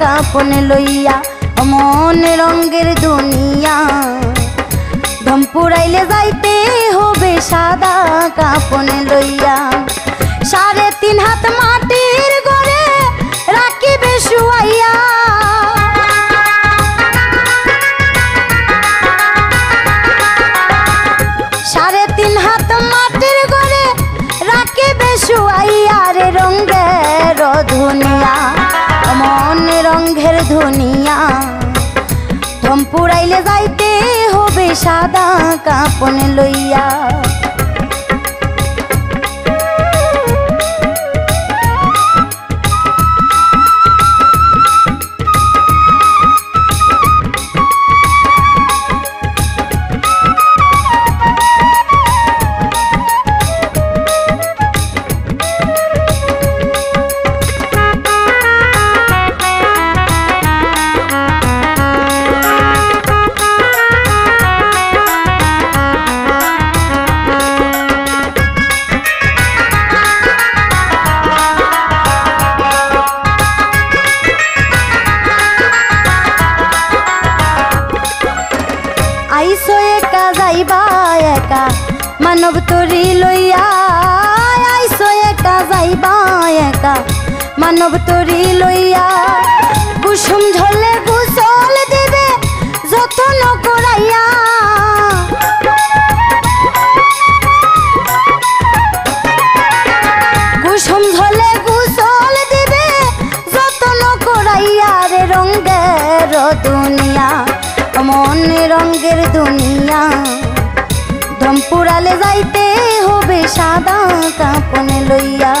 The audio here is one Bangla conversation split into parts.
কাপন লইয়া মন রঙ্গের দুনিয়া। ধম পুরাইলে যাইতে হবে সাদা কাপন লইয়া। সাড়ে তিন হাত মাটির গড়ে রাখিবে শুয়াইয়া। সাড়ে তিন হাত মাটির রে রঙ্গের রঙ্গের ধুনিয়া ধম যাইতে হবে সাদা কাপন লইয়া। আইসো একা যাইবা একা, মানব তরি লইয়া আইসো একা যাইবা একা, মানব তরি লইয়া কুসুম ঝলে গুসল দিবে যতন করাইয়া। কুসুম দিবে যতন দুনিয়া। মন রঙ্গের দুনিয়া। ধমপুরালে যাইতে হবে সাদা কাপনে লইয়া।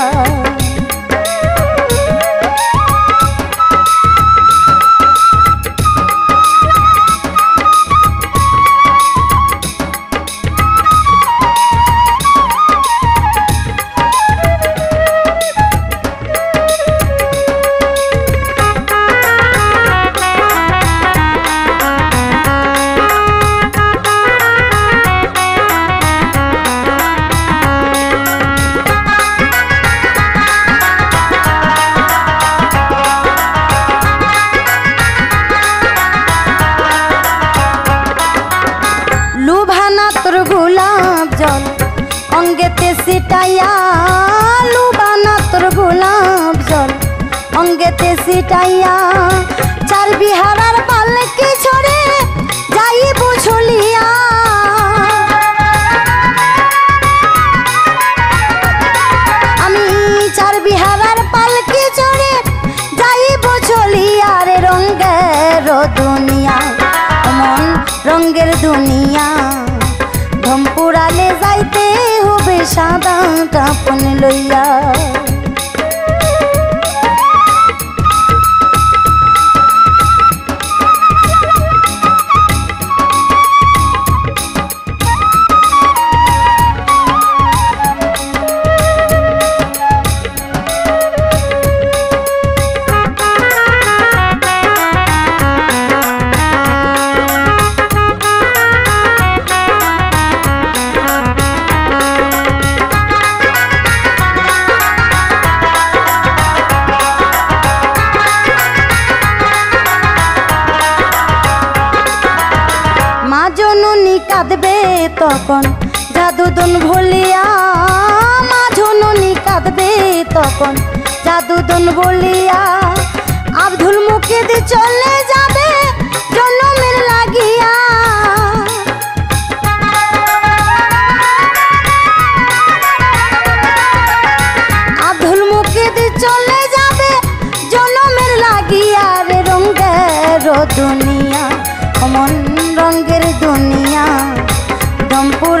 সিটাইয়া লুভানা তোর গোলাপ জল। অঙ্গেতে সিটাইয়া চার বিহারার পাল্লে ছড়ে যাই বুঝলিয়া আমি চার বিহারার পালকি চড়ে যাইব চলিয়া রে রঙ্গের দুনিয়া হবে সাদা কাপন লইয়া কাঁদবে তখন। জাদুদন ভুলিয়া মা ঝুনুনি কাঁদবে তখন। জাদুদন বলিয়া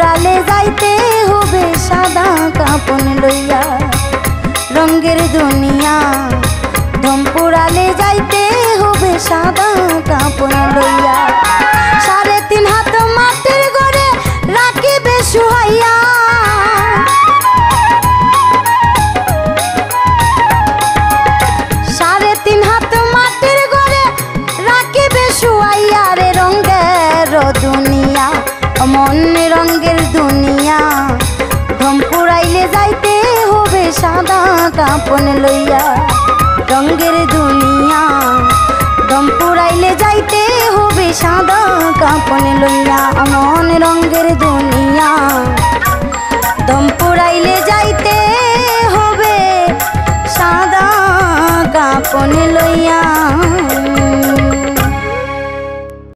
পুরালে যাইতে হবে সাদা কাপন লইয়া। রঙ্গের দুনিয়া ধমপুরালে যাইতে হবে সাদা কাপন লইয়া। সাদা কাপন লইয়া রঙ্গের দুনিয়া দম পুরাইলে যাইতে হবে সাদা কাপন লইয়া অমন রঙের দুনিয়া।